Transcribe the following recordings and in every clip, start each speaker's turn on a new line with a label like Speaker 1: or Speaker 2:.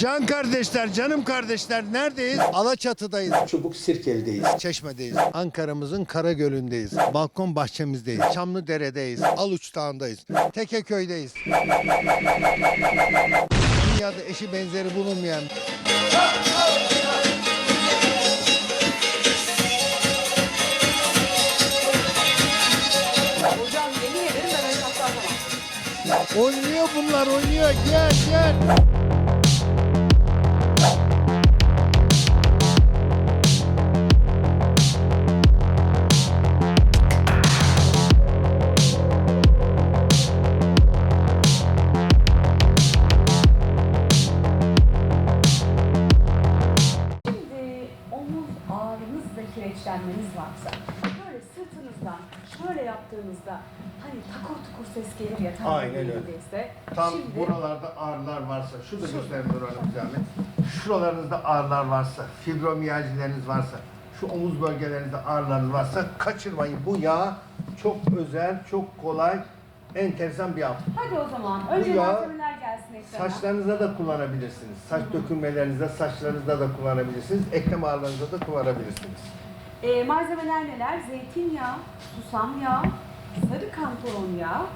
Speaker 1: Can kardeşler, canım kardeşler neredeyiz? Alaçatı'dayız. Çubuk Sirkeli'deyiz. Çeşme'deyiz. Ankara'mızın Karagöl'ündeyiz. Balkon bahçemizdeyiz. Çamlıdere'deyiz. Aluç Dağı'ndayız. Tekeköy'deyiz. Dünyada eşi benzeri bulunmayan
Speaker 2: Hocam yemin ederim ben öyle atlatamam.
Speaker 1: Oynuyor bunlar oynuyor. Gel gel.
Speaker 2: Yaptığınızda hani takur tukur ses gelir ya tam
Speaker 1: Aynen öyle. Tam
Speaker 2: Şimdi
Speaker 1: buralarda ağrılar varsa, şurada gösterin Nur Hanım zahmet. Şuralarınızda ağrılar varsa, fibromiyaljileriniz varsa, şu omuz bölgelerinizde ağrılarınız varsa kaçırmayın. Bu yağ çok özel, çok kolay, enteresan bir yağ.
Speaker 2: hadi o zaman önce
Speaker 1: Bu yağ
Speaker 2: malzemeler gelsin ekrana.
Speaker 1: Saçlarınızda da kullanabilirsiniz. Saç dökülmelerinizde, saçlarınızda da kullanabilirsiniz. Eklem ağrılarınızda da kullanabilirsiniz.
Speaker 2: Ee, malzemeler neler? Zeytinyağı, susam yağı, sarı kantaron yağı,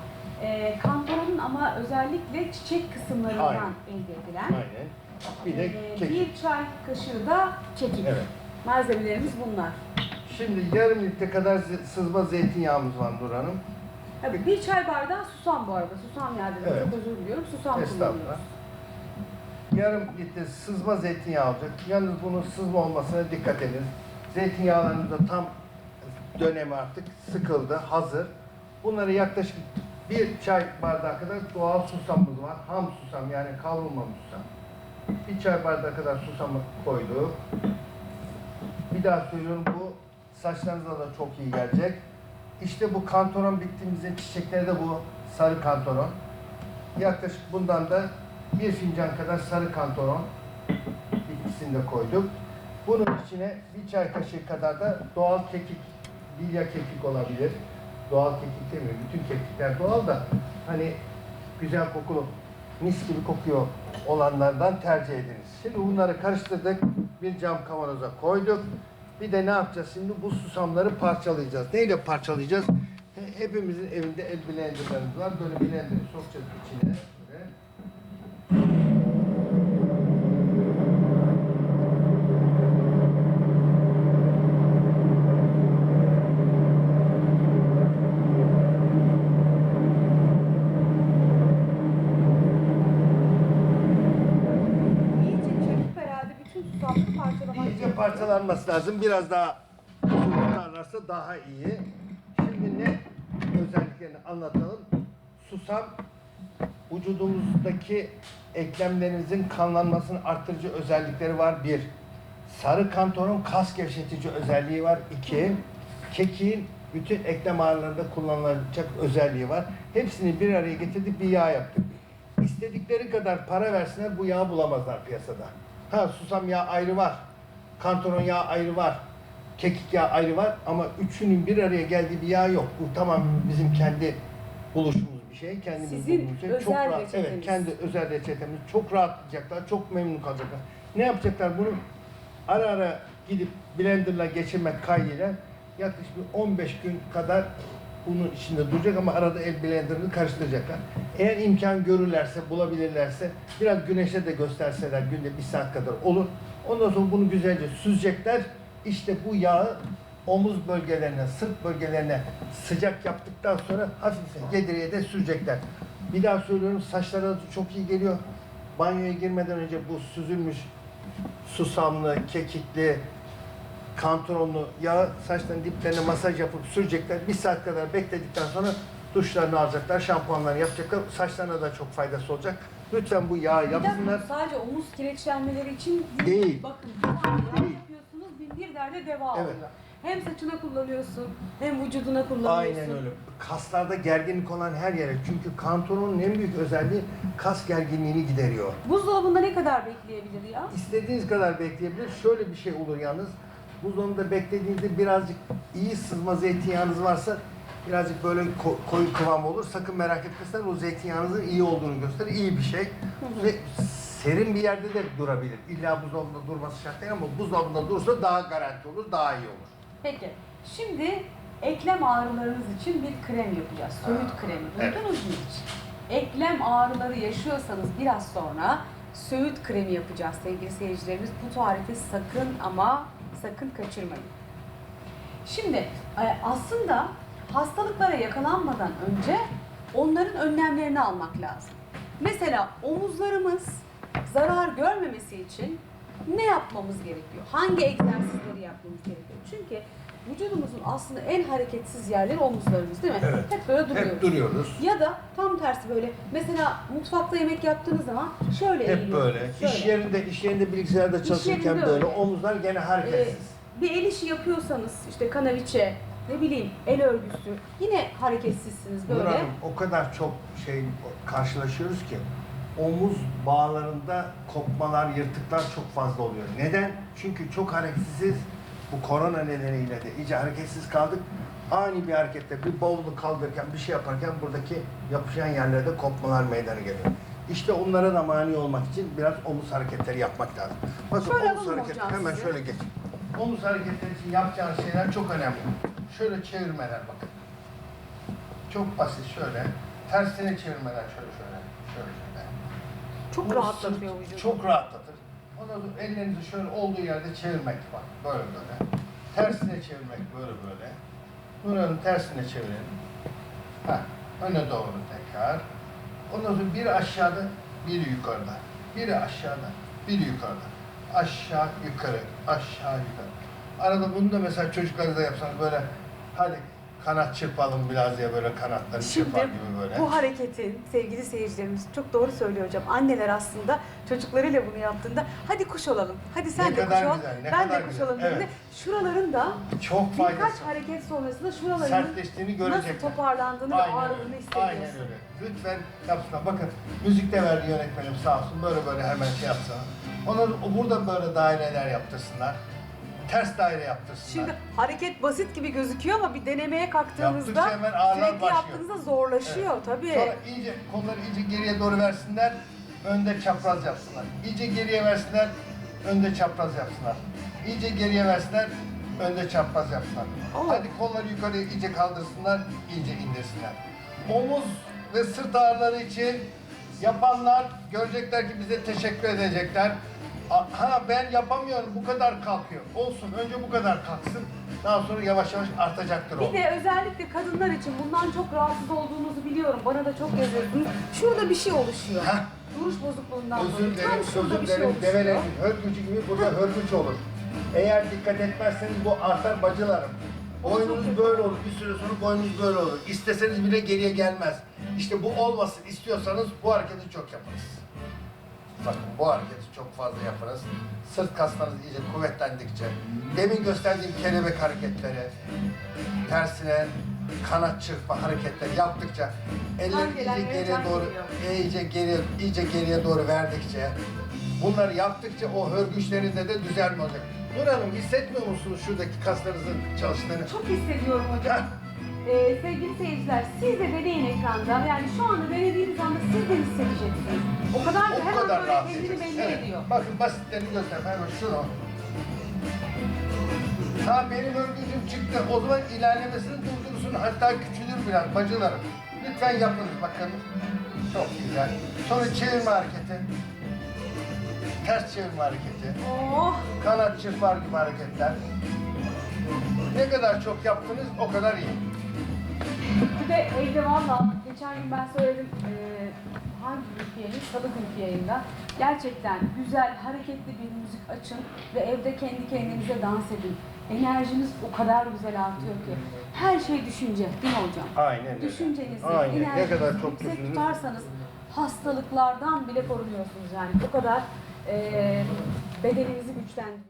Speaker 2: ee, kantaronun ama özellikle çiçek kısımlarından
Speaker 1: Aynen.
Speaker 2: elde edilen.
Speaker 1: Aynen. Bir de
Speaker 2: Ee,
Speaker 1: kekik.
Speaker 2: bir çay kaşığı da kekik.
Speaker 1: Evet.
Speaker 2: Malzemelerimiz bunlar.
Speaker 1: Şimdi yarım litre kadar sızma zeytinyağımız var Nur Hanım.
Speaker 2: Tabii bir çay bardağı susam bu arada. Susam yağı dedim.
Speaker 1: Evet.
Speaker 2: Çok özür diliyorum. Susam kullanıyoruz.
Speaker 1: Yarım litre sızma zeytinyağı olacak. Yalnız bunun sızma olmasına dikkat edin. Zeytinyağlarınız da tam dönemi artık sıkıldı, hazır. Bunları yaklaşık bir çay bardağı kadar doğal susamımız var. Ham susam yani kavrulmamış susam. Bir çay bardağı kadar susamı koyduk. Bir daha söylüyorum bu saçlarınıza da çok iyi gelecek. İşte bu kantoron bittiğimizde çiçekleri de bu sarı kantoron. Yaklaşık bundan da bir fincan kadar sarı kantoron bitkisini de koyduk. Bunun içine bir çay kaşığı kadar da doğal kekik, bilya kekik olabilir. Doğal kekik demiyorum, bütün kekikler doğal da hani güzel kokulu, mis gibi kokuyor olanlardan tercih ediniz. Şimdi bunları karıştırdık, bir cam kavanoza koyduk. Bir de ne yapacağız şimdi? Bu susamları parçalayacağız. Neyle parçalayacağız? He- Hepimizin evinde el blenderlarımız var. Böyle blenderı sokacağız içine. Böyle.
Speaker 2: İyice çekip herhalde bütün susamları
Speaker 1: İyice parçalanması lazım. Biraz daha tutarlarsa daha iyi. Şimdi ne özelliklerini anlatalım. Susam vücudumuzdaki eklemlerinizin kanlanmasını arttırıcı özellikleri var. Bir, sarı kantoron kas gevşetici özelliği var. İki, kekiğin bütün eklem ağrılarında kullanılacak özelliği var. Hepsini bir araya getirdik bir yağ yaptık. İstedikleri kadar para versinler bu yağı bulamazlar piyasada. Ha susam yağı ayrı var. Kantoron yağı ayrı var. Kekik yağı ayrı var ama üçünün bir araya geldiği bir yağ yok. Bu tamam bizim kendi buluşumuz bir şey. Kendimiz
Speaker 2: Sizin
Speaker 1: bulduğumuz şey.
Speaker 2: özel
Speaker 1: çok rahat.
Speaker 2: reçeteniz.
Speaker 1: Evet, kendi özel reçetemiz. Çok rahatlayacaklar, çok memnun kalacaklar. Ne yapacaklar bunu? Ara ara gidip blenderla geçirmek kaydıyla yaklaşık bir 15 gün kadar bunun içinde duracak ama arada el blenderını karıştıracaklar. Eğer imkan görürlerse, bulabilirlerse biraz güneşe de gösterseler günde bir saat kadar olur. Ondan sonra bunu güzelce süzecekler. İşte bu yağı omuz bölgelerine, sırt bölgelerine sıcak yaptıktan sonra hafifçe yediriye de sürecekler. Bir daha söylüyorum saçlara çok iyi geliyor. Banyoya girmeden önce bu süzülmüş susamlı, kekikli, kantaronlu yağı saçların diplerine masaj yapıp sürecekler. Bir saat kadar bekledikten sonra duşlarını alacaklar, şampuanlarını yapacaklar. Saçlarına da çok faydası olacak. Lütfen bu yağı yapsınlar.
Speaker 2: sadece omuz kireçlenmeleri için
Speaker 1: Değil.
Speaker 2: Bakın bir
Speaker 1: Değil.
Speaker 2: yapıyorsunuz bin bir derde deva
Speaker 1: Evet.
Speaker 2: oluyor. Hem saçına kullanıyorsun hem vücuduna kullanıyorsun.
Speaker 1: Aynen öyle. Kaslarda gerginlik olan her yere. Çünkü kantoronun en büyük özelliği kas gerginliğini gideriyor.
Speaker 2: Buzdolabında ne kadar bekleyebilir ya?
Speaker 1: İstediğiniz kadar bekleyebilir. Şöyle bir şey olur yalnız. Buzdolabında beklediğinizde birazcık iyi sızma zeytinyağınız varsa birazcık böyle ko- koyu kıvam olur. Sakın merak etmesinler o zeytinyağınızın iyi olduğunu gösterir. İyi bir şey. Ve serin bir yerde de durabilir. İlla buzdolabında durması şart değil ama buzdolabında dursa daha garanti olur, daha iyi olur.
Speaker 2: Peki. Şimdi eklem ağrılarınız için bir krem yapacağız. Söğüt
Speaker 1: Ha,
Speaker 2: kremi.
Speaker 1: evet.
Speaker 2: Duydunuz mu hiç? Eklem ağrıları yaşıyorsanız biraz sonra söğüt kremi yapacağız sevgili seyircilerimiz. Bu tarifi sakın ama sakın kaçırmayın. Şimdi e, aslında hastalıklara yakalanmadan önce onların önlemlerini almak lazım. Mesela omuzlarımız zarar görmemesi için ne yapmamız gerekiyor? Hangi egzersizleri yapmamız gerekiyor? Çünkü vücudumuzun aslında en hareketsiz yerleri omuzlarımız değil mi?
Speaker 1: Evet.
Speaker 2: Hep böyle duruyoruz.
Speaker 1: Hep duruyoruz.
Speaker 2: Ya da tam tersi böyle mesela mutfakta yemek yaptığınız zaman şöyle
Speaker 1: Hep
Speaker 2: eğiliyoruz,
Speaker 1: böyle.
Speaker 2: şöyle.
Speaker 1: İş yerinde, iş yerinde bilgisayarda çalışırken
Speaker 2: yerinde
Speaker 1: böyle.
Speaker 2: öyle.
Speaker 1: Omuzlar gene hareketsiz.
Speaker 2: Ee, bir el işi yapıyorsanız işte kanaviçe, ne bileyim el örgüsü yine hareketsizsiniz
Speaker 1: Nur
Speaker 2: böyle.
Speaker 1: Hanım o kadar çok şey karşılaşıyoruz ki omuz bağlarında kopmalar, yırtıklar çok fazla oluyor. Neden? Çünkü çok hareketsiz. Bu korona nedeniyle de iyice hareketsiz kaldık. Ani bir harekette bir bavulu kaldırırken, bir şey yaparken buradaki yapışan yerlerde kopmalar meydana geliyor. İşte onlara da mani olmak için biraz omuz hareketleri yapmak lazım. Bakın
Speaker 2: Şöyle
Speaker 1: omuz hareketi hemen
Speaker 2: sizi.
Speaker 1: şöyle geç. Omuz hareketleri için yapacağınız şeyler çok önemli. Şöyle çevirmeler bakın. Çok basit şöyle. Tersine çevirmeler şöyle şöyle. Şöyle şöyle.
Speaker 2: Çok
Speaker 1: Bu
Speaker 2: rahatlatıyor vücudu.
Speaker 1: Çok rahatlatır. Ondan sonra ellerinizi şöyle olduğu yerde çevirmek var. Böyle böyle. Tersine çevirmek böyle böyle. Buranın tersine çevirelim. Ha, öne doğru tekrar. Ondan sonra biri aşağıda, biri yukarıda. Biri aşağıda, biri yukarıda. Aşağı yukarı, aşağı yukarı. Arada bunu da mesela çocuklarınıza yapsanız böyle hadi kanat çırpalım biraz diye böyle kanatları
Speaker 2: Şimdi
Speaker 1: çırpar gibi böyle.
Speaker 2: bu hareketin sevgili seyircilerimiz çok doğru söylüyor hocam. Anneler aslında çocuklarıyla bunu yaptığında hadi kuş olalım. Hadi sen
Speaker 1: Ne
Speaker 2: de
Speaker 1: kadar
Speaker 2: kuş ol.
Speaker 1: güzel, ne
Speaker 2: ben
Speaker 1: kadar
Speaker 2: de kuş
Speaker 1: güzel.
Speaker 2: olayım dediğinde
Speaker 1: Evet.
Speaker 2: şuraların da
Speaker 1: Çok
Speaker 2: birkaç
Speaker 1: faydası.
Speaker 2: hareket sonrasında şuraların
Speaker 1: sertleştiğini
Speaker 2: nasıl
Speaker 1: görecekler.
Speaker 2: toparlandığını ve ağrıdığını
Speaker 1: öyle.
Speaker 2: hissediyorsun.
Speaker 1: Aynen öyle. Lütfen yapsınlar. Bakın müzik de verdi yönetmenim sağ olsun. Böyle böyle hemen şey yapsana. Onlar burada böyle daireler yaptırsınlar. Ters daire yaptırsınlar.
Speaker 2: Şimdi hareket basit gibi gözüküyor ama bir denemeye kalktığınızda
Speaker 1: Yaptıkça hemen
Speaker 2: sürekli
Speaker 1: başlıyor.
Speaker 2: yaptığınızda zorlaşıyor tabii.
Speaker 1: Sonra iyice kolları iyice geriye doğru versinler. Önde çapraz yapsınlar. İyice geriye versinler. Önde çapraz yapsınlar. İyice geriye versinler. Önde çapraz yapsınlar.
Speaker 2: Oo.
Speaker 1: Hadi kolları yukarı iyice kaldırsınlar. iyice indirsinler. Omuz ve sırt ağrıları için yapanlar görecekler ki bize teşekkür edecekler. Ha ben yapamıyorum bu kadar kalkıyor. Olsun önce bu kadar kalksın. Daha sonra yavaş yavaş artacaktır o.
Speaker 2: Bir de özellikle kadınlar için bundan çok rahatsız olduğunuzu biliyorum. Bana da çok yazıyorsunuz. Şurada bir şey oluşuyor.
Speaker 1: Heh.
Speaker 2: Duruş bozukluğundan
Speaker 1: Özür
Speaker 2: dolayı.
Speaker 1: dilerim,
Speaker 2: Tam şurada
Speaker 1: özür
Speaker 2: bir şey
Speaker 1: dilerim.
Speaker 2: oluşuyor.
Speaker 1: Develerin hörgücü gibi burada hörgüç olur. Eğer dikkat etmezseniz bu artar bacılarım. Boynunuz böyle olur. Bir süre sonra boynunuz böyle olur. İsteseniz bile geriye gelmez. İşte bu olmasın istiyorsanız bu hareketi çok yaparız. Bakın bu hareketi çok fazla yaparız. Sırt kaslarınız iyice kuvvetlendikçe, demin gösterdiğim kelebek hareketleri, tersine kanat çırpma hareketleri yaptıkça, eller iyice geriye doğru,
Speaker 2: geliyor.
Speaker 1: iyice geriye, iyice geriye doğru verdikçe, bunları yaptıkça o hörgüçlerinde de düzelme olacak. Nur Hanım hissetmiyor musunuz şuradaki kaslarınızın çalıştığını?
Speaker 2: Çok hissediyorum hocam. Ee, sevgili seyirciler, siz de deneyin ekranda. Yani şu anda denediğiniz anda siz de hissedeceksiniz. O kadar da
Speaker 1: O
Speaker 2: hemen
Speaker 1: kadar
Speaker 2: böyle
Speaker 1: rahat
Speaker 2: kendini
Speaker 1: edeceksiniz.
Speaker 2: belli
Speaker 1: Evet.
Speaker 2: ediyor.
Speaker 1: Bakın basitlerini göstereyim. Hemen şunu. Ha benim örgücüm çıktı. O zaman ilerlemesini durdursun. Hatta küçülür biraz bacılarım. Lütfen yapınız bakın. Çok güzel. Sonra çevirme hareketi. Ters çevirme hareketi.
Speaker 2: Oh!
Speaker 1: Kanat çırpar gibi hareketler. Ne kadar çok yaptınız o kadar iyi.
Speaker 2: Bir de evde valla geçen gün ben söyledim eee hangi günkü yayın? Salı günkü yayında. Gerçekten güzel, hareketli bir müzik açın ve evde kendi kendinize dans edin. Enerjiniz o kadar güzel artıyor ki. Her şey düşünce değil mi hocam?
Speaker 1: Aynen öyle.
Speaker 2: Düşüncenizi,
Speaker 1: Aynen. Ne
Speaker 2: enerjinizi
Speaker 1: kadar çok
Speaker 2: yüksek
Speaker 1: düşünürüz.
Speaker 2: tutarsanız hastalıklardan bile korunuyorsunuz yani. O kadar eee bedeninizi güçlendiriyor.